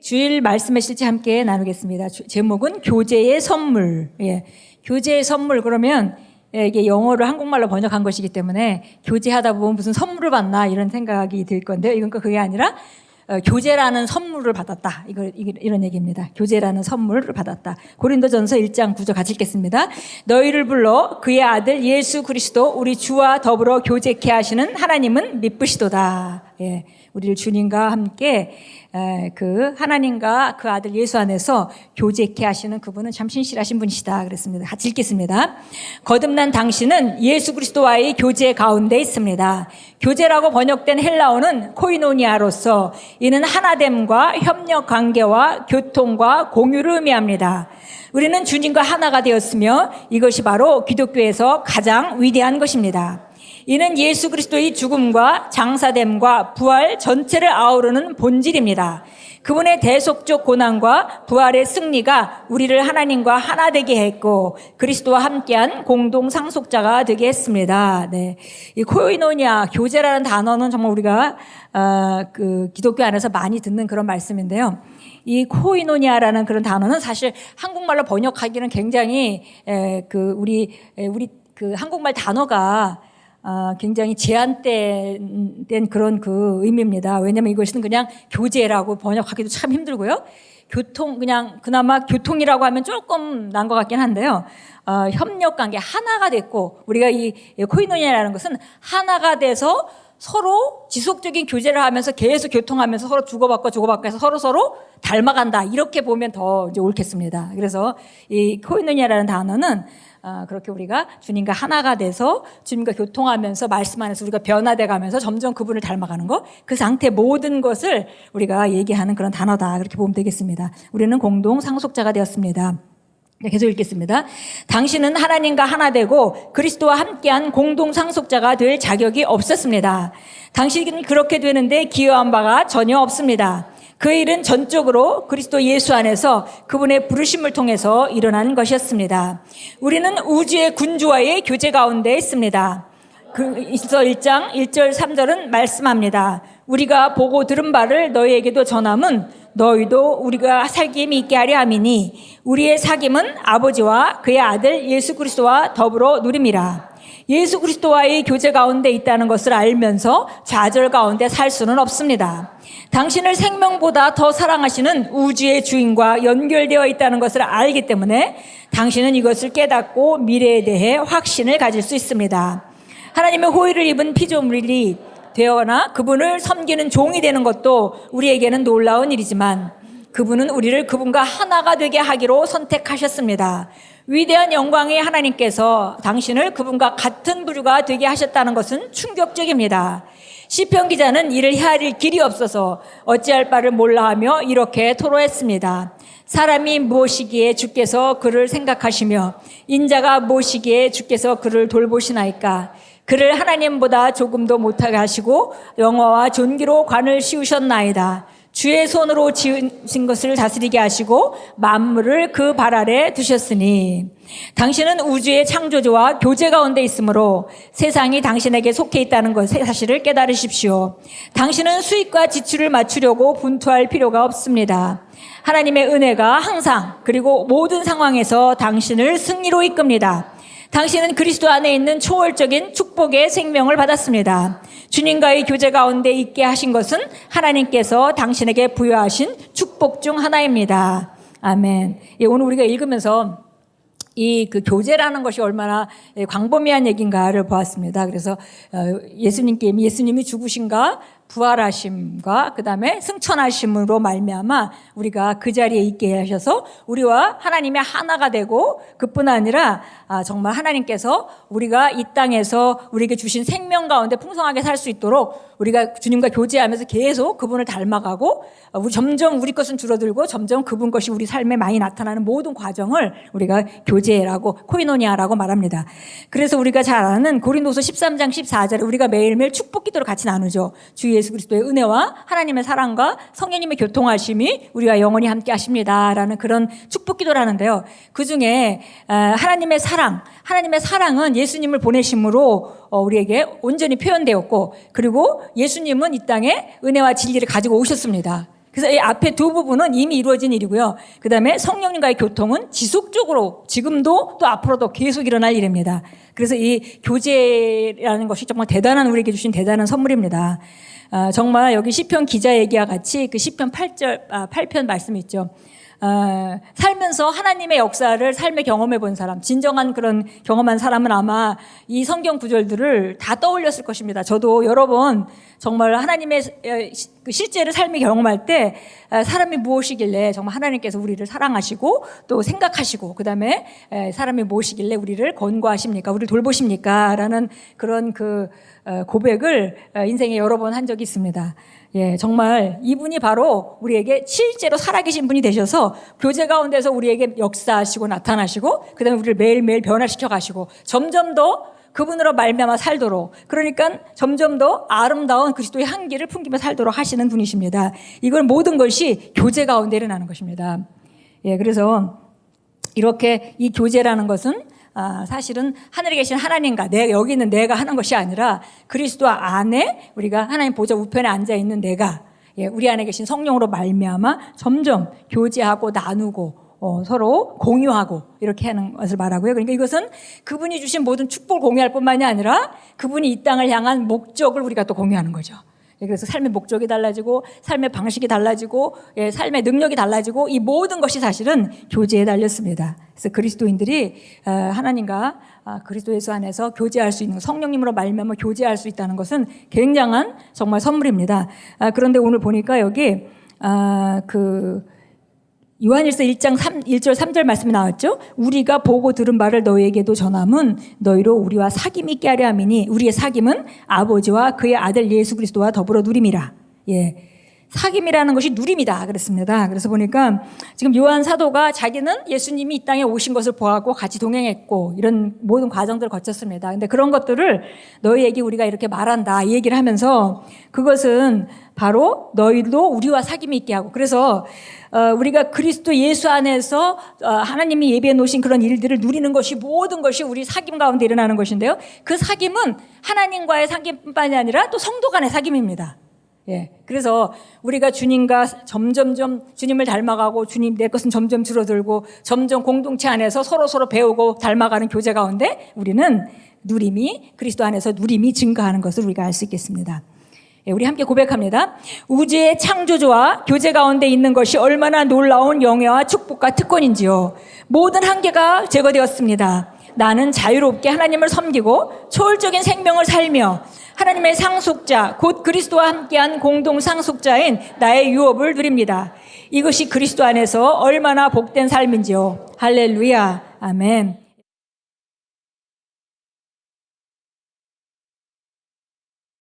주일 말씀의 실제 함께 나누겠습니다. 주- 제목은 교제의 선물. 예. 교제의 선물 그러면 예, 이게 영어를 한국말로 번역한 것이기 때문에 교제하다 보면 무슨 선물을 받나 이런 생각이 들 건데요. 이건 그게 아니라 어, 교제라는 선물을 받았다. 이거- 이런 얘기입니다. 교제라는 선물을 받았다. 고린도전서 1장 9절 같이 읽겠습니다. 너희를 불러 그의 아들 예수 그리스도 우리 주와 더불어 교제케 하시는 하나님은 미쁘시도다. 예. 우리를 주님과 함께 에, 그 하나님과 그 아들 예수 안에서 교제케 하시는 그분은 참 신실하신 분이시다 그랬습니다. 같이 읽겠습니다. 거듭난 당신은 예수 그리스도와의 교제 가운데 있습니다. 교제라고 번역된 헬라어는 코이노니아로서 이는 하나됨과 협력 관계와 교통과 공유를 의미합니다. 우리는 주님과 하나가 되었으며 이것이 바로 기독교에서 가장 위대한 것입니다. 이는 예수 그리스도의 죽음과 장사됨과 부활 전체를 아우르는 본질입니다. 그분의 대속적 고난과 부활의 승리가 우리를 하나님과 하나 되게 했고 그리스도와 함께한 공동 상속자가 되게 했습니다. 네. 이 코이노니아 교제라는 단어는 정말 우리가 어, 그 기독교 안에서 많이 듣는 그런 말씀인데요. 이 코이노니아라는 그런 단어는 사실 한국말로 번역하기는 굉장히 에, 그 우리 에, 우리 그 한국말 단어가 아, 굉장히 제한된 된 그런 그 의미입니다. 왜냐하면 이것은 그냥 교제라고 번역하기도 참 힘들고요. 교통 그냥 그나마 교통이라고 하면 조금 난 것 같긴 한데요. 어, 협력 관계 하나가 됐고 우리가 이 코이노니아라는 것은 하나가 돼서 서로 지속적인 교제를 하면서 계속 교통하면서 서로 주고받고 주고받고 해서 서로 서로 닮아간다 이렇게 보면 더 이제 옳겠습니다. 그래서 이 코이노니아라는 단어는 아, 그렇게 우리가 주님과 하나가 돼서 주님과 교통하면서 말씀 안에서 우리가 변화돼 가면서 점점 그분을 닮아가는 것, 그 상태 모든 것을 우리가 얘기하는 그런 단어다. 그렇게 보면 되겠습니다. 우리는 공동 상속자가 되었습니다. 네, 계속 읽겠습니다. 당신은 하나님과 하나 되고 그리스도와 함께한 공동 상속자가 될 자격이 없었습니다. 당신은 그렇게 되는데 기여한 바가 전혀 없습니다. 그 일은 전적으로 그리스도 예수 안에서 그분의 부르심을 통해서 일어난 것이었습니다. 우리는 우주의 군주와의 교제 가운데 있습니다. 그 이서 1장 1절 3절은 말씀합니다. 우리가 보고 들은 바를 너희에게도 전함은 너희도 우리가 살김이 있게 하려 함이니 우리의 사귐은 아버지와 그의 아들 예수 그리스도와 더불어 누림이라. 예수 그리스도와의 교제 가운데 있다는 것을 알면서 좌절 가운데 살 수는 없습니다. 당신을 생명보다 더 사랑하시는 우주의 주인과 연결되어 있다는 것을 알기 때문에 당신은 이것을 깨닫고 미래에 대해 확신을 가질 수 있습니다. 하나님의 호의를 입은 피조물이 되어나 그분을 섬기는 종이 되는 것도 우리에게는 놀라운 일이지만 그분은 우리를 그분과 하나가 되게 하기로 선택하셨습니다. 위대한 영광의 하나님께서 당신을 그분과 같은 부류가 되게 하셨다는 것은 충격적입니다. 시편 기자는 이를 헤아릴 길이 없어서 어찌할 바를 몰라하며 이렇게 토로했습니다. 사람이 무엇이기에 주께서 그를 생각하시며 인자가 무엇이기에 주께서 그를 돌보시나이까 그를 하나님보다 조금도 못하게 하시고 영화와 존귀로 관을 씌우셨나이다. 주의 손으로 지으신 것을 다스리게 하시고 만물을 그 발 아래 두셨으니 당신은 우주의 창조주와 교제 가운데 있으므로 세상이 당신에게 속해 있다는 것의 사실을 깨달으십시오. 당신은 수익과 지출을 맞추려고 분투할 필요가 없습니다. 하나님의 은혜가 항상 그리고 모든 상황에서 당신을 승리로 이끕니다. 당신은 그리스도 안에 있는 초월적인 축복의 생명을 받았습니다. 주님과의 교제 가운데 있게 하신 것은 하나님께서 당신에게 부여하신 축복 중 하나입니다. 아멘. 예, 오늘 우리가 읽으면서 이그 교제라는 것이 얼마나 예, 광범위한 얘기인가를 보았습니다. 그래서 어, 예수님께 예수님이 죽으신가 부활하심과 그다음에 승천하심으로 말미암아 우리가 그 자리에 있게 하셔서 우리와 하나님의 하나가 되고 그뿐 아니라 아, 정말 하나님께서 우리가 이 땅에서 우리에게 주신 생명 가운데 풍성하게 살 수 있도록 우리가 주님과 교제하면서 계속 그분을 닮아가고 어, 우리 점점 우리 것은 줄어들고 점점 그분 것이 우리 삶에 많이 나타나는 모든 과정을 우리가 교제라고 코이노니아라고 말합니다. 그래서 우리가 잘 아는 고린도서 13장 14절에 우리가 매일매일 축복 기도를 같이 나누죠. 주 예수 그리스도의 은혜와 하나님의 사랑과 성령님의 교통하심이 우리가 영원히 함께 하십니다라는 그런 축복 기도라는데요. 그 중에 아, 하나님의 사랑, 하나님의 사랑은 예수님을 보내심으로 어, 우리에게 온전히 표현되었고 그리고 예수님은 이 땅에 은혜와 진리를 가지고 오셨습니다. 그래서 이 앞에 두 부분은 이미 이루어진 일이고요. 그 다음에 성령님과의 교통은 지속적으로 지금도 또 앞으로도 계속 일어날 일입니다. 그래서 이 교제라는 것이 정말 대단한 우리에게 주신 대단한 선물입니다. 아, 정말 여기 시편 기자 얘기와 같이 그 시편 8절, 아, 8편 말씀 있죠. 아, 살면서 하나님의 역사를 삶에 경험해 본 사람, 진정한 그런 경험한 사람은 아마 이 성경 구절들을 다 떠올렸을 것입니다. 저도 여러 번 정말 하나님의 그 실제를 삶에 경험할 때 아, 사람이 무엇이길래 정말 하나님께서 우리를 사랑하시고 또 생각하시고 그 다음에 사람이 무엇이길래 우리를 권고하십니까? 우리를 돌보십니까? 라는 그런 그 어, 고백을 어, 인생에 여러 번 한 적이 있습니다. 예, 정말 이분이 바로 우리에게 실제로 살아계신 분이 되셔서 교제 가운데서 우리에게 역사하시고 나타나시고 그 다음에 우리를 매일매일 변화시켜 가시고 점점 더 그분으로 말미암아 살도록 그러니까 점점 더 아름다운 그리스도의 향기를 풍기며 살도록 하시는 분이십니다. 이걸 모든 것이 교제 가운데 일어나는 것입니다. 예, 그래서 이렇게 이 교제라는 것은 아, 사실은 하늘에 계신 하나님과 내 여기 있는 내가 하는 것이 아니라 그리스도 안에 우리가 하나님 보좌 우편에 앉아 있는 내가 예, 우리 안에 계신 성령으로 말미암아 점점 교제하고 나누고 어, 서로 공유하고 이렇게 하는 것을 말하고요. 그러니까 이것은 그분이 주신 모든 축복을 공유할 뿐만이 아니라 그분이 이 땅을 향한 목적을 우리가 또 공유하는 거죠. 예, 그래서 삶의 목적이 달라지고 삶의 방식이 달라지고 예, 삶의 능력이 달라지고 이 모든 것이 사실은 교제에 달렸습니다. 그래서 그리스도인들이 어, 하나님과 아, 그리스도 예수 안에서 교제할 수 있는 성령님으로 말미암아 교제할 수 있다는 것은 굉장한 정말 선물입니다. 아, 그런데 오늘 보니까 여기 아, 그 요한일서 1장 3, 1절 3절 말씀이 나왔죠. 우리가 보고 들은 바를 너희에게도 전함은 너희로 우리와 사귐 있게 하려 함이니 우리의 사귐은 아버지와 그의 아들 예수 그리스도와 더불어 누림이라. 예. 사귐이라는 것이 누림이다 그랬습니다. 그래서 보니까 지금 요한 사도가 자기는 예수님이 이 땅에 오신 것을 보았고 같이 동행했고 이런 모든 과정들을 거쳤습니다. 근데 그런 것들을 너희에게 우리가 이렇게 말한다 이 얘기를 하면서 그것은 바로 너희도 우리와 사귐이 있게 하고 그래서 어, 우리가 그리스도 예수 안에서 어, 하나님이 예배해 놓으신 그런 일들을 누리는 것이 모든 것이 우리 사귐 가운데 일어나는 것인데요. 그 사귐은 하나님과의 사귐뿐만이 아니라 또 성도 간의 사귐입니다. 예. 그래서 우리가 주님과 점점점 주님을 닮아가고 주님 내 것은 점점 줄어들고 점점 공동체 안에서 서로 서로 배우고 닮아가는 교제 가운데 우리는 누림이 그리스도 안에서 누림이 증가하는 것을 우리가 알 수 있겠습니다. 예, 우리 함께 고백합니다. 우주의 창조주와 교제 가운데 있는 것이 얼마나 놀라운 영예와 축복과 특권인지요. 모든 한계가 제거되었습니다. 나는 자유롭게 하나님을 섬기고 초월적인 생명을 살며 하나님의 상속자, 곧 그리스도와 함께한 공동 상속자인 나의 유업을 누립니다. 이것이 그리스도 안에서 얼마나 복된 삶인지요. 할렐루야. 아멘.